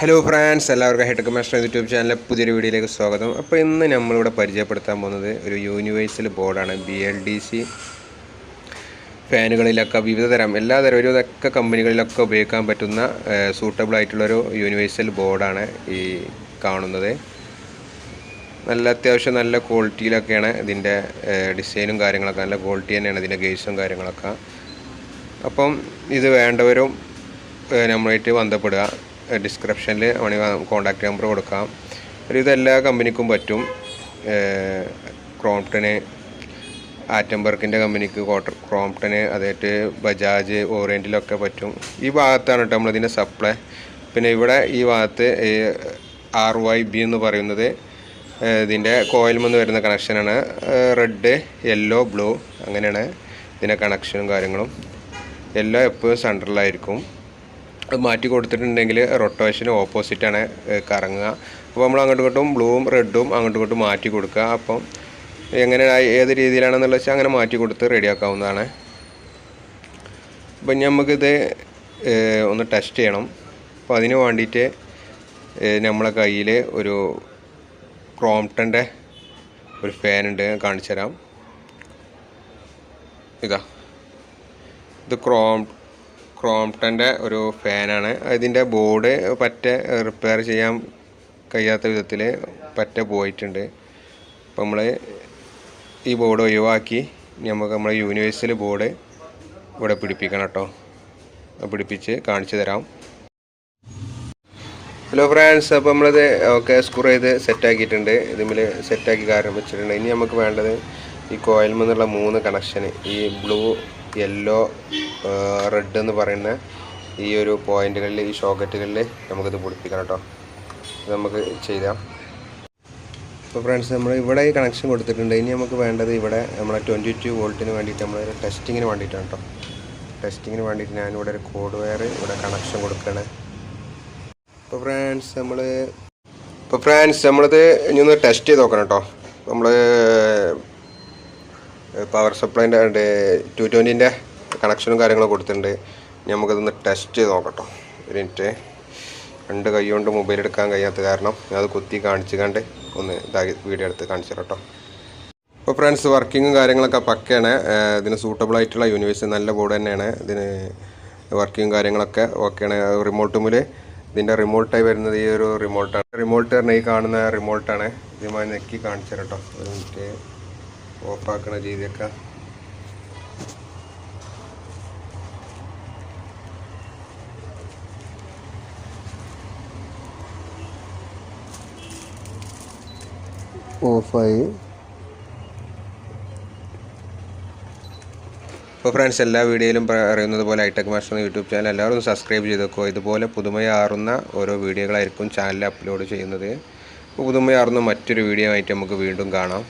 Hello friends എല്ലാവർക്കും head master YouTube ചാനലിലെ പുതിയൊരു വീഡിയോയിലേക്ക് സ്വാഗതം. അപ്പോൾ ഇന്ന് നമ്മളിവിടെ പരിചയപ്പെടുത്താൻ പോകുന്നത് ഒരു യൂണിവേഴ്സൽ ബോർഡാണ് ബി എൽ ഡി സി ഫാനുകളിലൊക്കെ വിവിധതരം എല്ലാ തരം ഒരുവിധമൊക്കെ കമ്പനികളിലൊക്കെ ഉപയോഗിക്കാൻ പറ്റുന്ന സൂട്ടബിൾ ആയിട്ടുള്ളൊരു യൂണിവേഴ്സൽ ബോർഡാണ് ഈ കാണുന്നത്. നല്ല അത്യാവശ്യം നല്ല ക്വാളിറ്റിയിലൊക്കെയാണ് ഇതിന്റെ ഡിസൈനും കാര്യങ്ങളൊക്കെ നല്ല ക്വാളിറ്റി തന്നെയാണ് ഇതിന്റെ ഗേഴ്സും കാര്യങ്ങളൊക്കെ. അപ്പം ഇത് വേണ്ടവരും നമ്മളായിട്ട് ബന്ധപ്പെടുക. ഡിസ്ക്രിപ്ഷനിൽ വേണമെങ്കിൽ കോൺടാക്റ്റ് നമ്പർ കൊടുക്കാം. ഒരു ഇതെല്ലാ കമ്പനിക്കും പറ്റും. ക്രോംപ്ടന് ആറ്റംബർക്കിന്റെ കമ്പനിക്ക് കോട്ടർ ക്രോംപ്ടന് അതായിട്ട് ബജാജ് ഓറിയന്റിലൊക്കെ പറ്റും. ഈ ഭാഗത്താണ് കേട്ടോ നമ്മളിതിന്റെ സപ്ലൈ പിന്നെ ഇവിടെ ഈ ഭാഗത്ത് ആർ വൈ ബി എന്ന് പറയുന്നത് ഇതിന്റെ കോയിൽ നിന്ന് വരുന്ന കണക്ഷനാണ് റെഡ് യെല്ലോ ബ്ലൂ അങ്ങനെയാണ് ഇതിന്റെ കണക്ഷനും കാര്യങ്ങളും. എല്ലാം എപ്പോഴും സെൻട്രലായിരിക്കും മാറ്റി കൊടുത്തിട്ടുണ്ടെങ്കിൽ റൊട്ടേഷന് ഓപ്പോസിറ്റാണ് കറങ്ങുക. അപ്പോൾ നമ്മൾ അങ്ങോട്ടും ഇങ്ങോട്ടും ബ്ലൂവും റെഡും അങ്ങോട്ടും ഇങ്ങോട്ടും മാറ്റി കൊടുക്കുക. അപ്പം എങ്ങനെ ഏത് രീതിയിലാണെന്നുള്ള വെച്ചാൽ അങ്ങനെ മാറ്റി കൊടുത്ത് റെഡിയാക്കാവുന്നതാണ് അപ്പം നമുക്കിത് ഒന്ന് ടെസ്റ്റ് ചെയ്യണം. അപ്പോൾ അതിന് വേണ്ടിയിട്ട് നമ്മളെ കയ്യിൽ ഒരു ക്രോംപ്ടന്റെ ഒരു ഫാൻ ഉണ്ട് കാണിച്ചു തരാം ഇതാ. ഇത് ക്രോം ക്രോംപ്ടന്റെ ഒരു ഫാനാണ്. ഇതിന്റെ ബോർഡ് പറ്റ റിപ്പയർ ചെയ്യാൻ കഴിയാത്ത വിധത്തിൽ പറ്റ പോയിട്ടുണ്ട്. അപ്പോൾ നമ്മൾ ഈ ബോർഡ് ഒഴിവാക്കി നമുക്ക് നമ്മളെ യൂണിവേഴ്സൽ ബോർഡ് ഇവിടെ പിടിപ്പിക്കണം കേട്ടോ. പിടിപ്പിച്ച് കാണിച്ചു തരാം. ഹലോ ഫ്രണ്ട്സ് അപ്പോൾ നമ്മളിത് ഓക്കെ സ്ക്രൂ ചെയ്ത് സെറ്റാക്കിയിട്ടുണ്ട് ഇതിൽ സെറ്റാക്കി കാര്യം വെച്ചിട്ടുണ്ട്. ഇനി നമുക്ക് വേണ്ടത് ഈ കോയിൽ നിന്നുള്ള മൂന്ന് കണക്ഷൻ ഈ ബ്ലൂ യെല്ലോ റെഡ് എന്ന് പറയുന്ന ഈ ഒരു പോയിന്റുകളിൽ ഈ ഷോക്കറ്റുകളിൽ നമുക്കിത് പിടിപ്പിക്കണം കേട്ടോ നമുക്ക് ചെയ്യാം. അപ്പോൾ ഫ്രണ്ട്സ് നമ്മൾ ഇവിടെ ഈ കണക്ഷൻ കൊടുത്തിട്ടുണ്ട്. ഇനി നമുക്ക് വേണ്ടത് ഇവിടെ നമ്മളെ ട്വന്റി ടു വോൾട്ടിന് വേണ്ടിയിട്ട് നമ്മളൊരു ടെസ്റ്റിങ്ങിന് വേണ്ടിയിട്ടാണ് കേട്ടോ ടെസ്റ്റിങ്ങിന് വേണ്ടിയിട്ട് ഞാനിവിടെ ഒരു കോഡ് വയർ ഇവിടെ കണക്ഷൻ കൊടുക്കണേ. ഇപ്പോൾ ഫ്രണ്ട്സ് നമ്മൾ ഇപ്പോൾ ഫ്രണ്ട്സ് നമ്മളിത് ഇനി ഒന്ന് ടെസ്റ്റ് ചെയ്ത് നോക്കണം കേട്ടോ നമ്മൾ പവർ സപ്ലൈന്റെ ടു ട്വന്റിന്റെ കണക്ഷനും കാര്യങ്ങളും കൊടുത്തിട്ടുണ്ട്. ഇനി നമുക്കതൊന്ന് ടെസ്റ്റ് ചെയ്ത് നോക്കട്ടോ. ഒരു മിനിറ്റ് രണ്ട് കൈ കൊണ്ട് മൊബൈൽ എടുക്കാൻ കഴിയാത്ത കാരണം ഞാൻ അത് കുത്തി കാണിച്ചു കണ്ട് ഒന്ന് ഇതാക്കി വീഡിയോ എടുത്ത് കാണിച്ചു തരട്ടോ. അപ്പോൾ ഫ്രണ്ട്സ് വർക്കിങ്ങും കാര്യങ്ങളൊക്കെ പക്കയാണ്. ഇതിന് സൂട്ടബിൾ ആയിട്ടുള്ള യൂണിവേഴ്സ് നല്ല ബോർഡ് തന്നെയാണ്. ഇതിന് വർക്കിങ്ങും കാര്യങ്ങളൊക്കെ ഓക്കെയാണ് റിമോട്ട് മുമ്പിൽ ഇതിന്റെ റിമോട്ടായി വരുന്നത് ഈ ഒരു റിമോട്ടാണ് റിമോട്ട് പറഞ്ഞാൽ ഈ കാണുന്ന റിമോട്ടാണ് ഇതുമായി നെക്കി കാണിച്ചു തരട്ടോ. ഒരു മിനിറ്റ് ഓഫാക്കണ രീതിയൊക്കെ. ഓഫായി. ഇപ്പോൾ ഫ്രണ്ട്സ് എല്ലാ വീഡിയോയിലും പറയുന്നത് പോലെ ഹൈടെക് മാസ്റ്റർ എന്ന യൂട്യൂബ് ചാനൽ എല്ലാവരും സബ്സ്ക്രൈബ് ചെയ്തേക്കോ. ഇതുപോലെ പുതുമയാറുന്ന ഓരോ വീഡിയോകളായിരിക്കും ചാനലിൽ അപ്ലോഡ് ചെയ്യുന്നത്. അപ്പോൾ പുതുമയാറുന്ന മറ്റൊരു വീഡിയോ ആയിട്ട് നമുക്ക് വീണ്ടും കാണാം.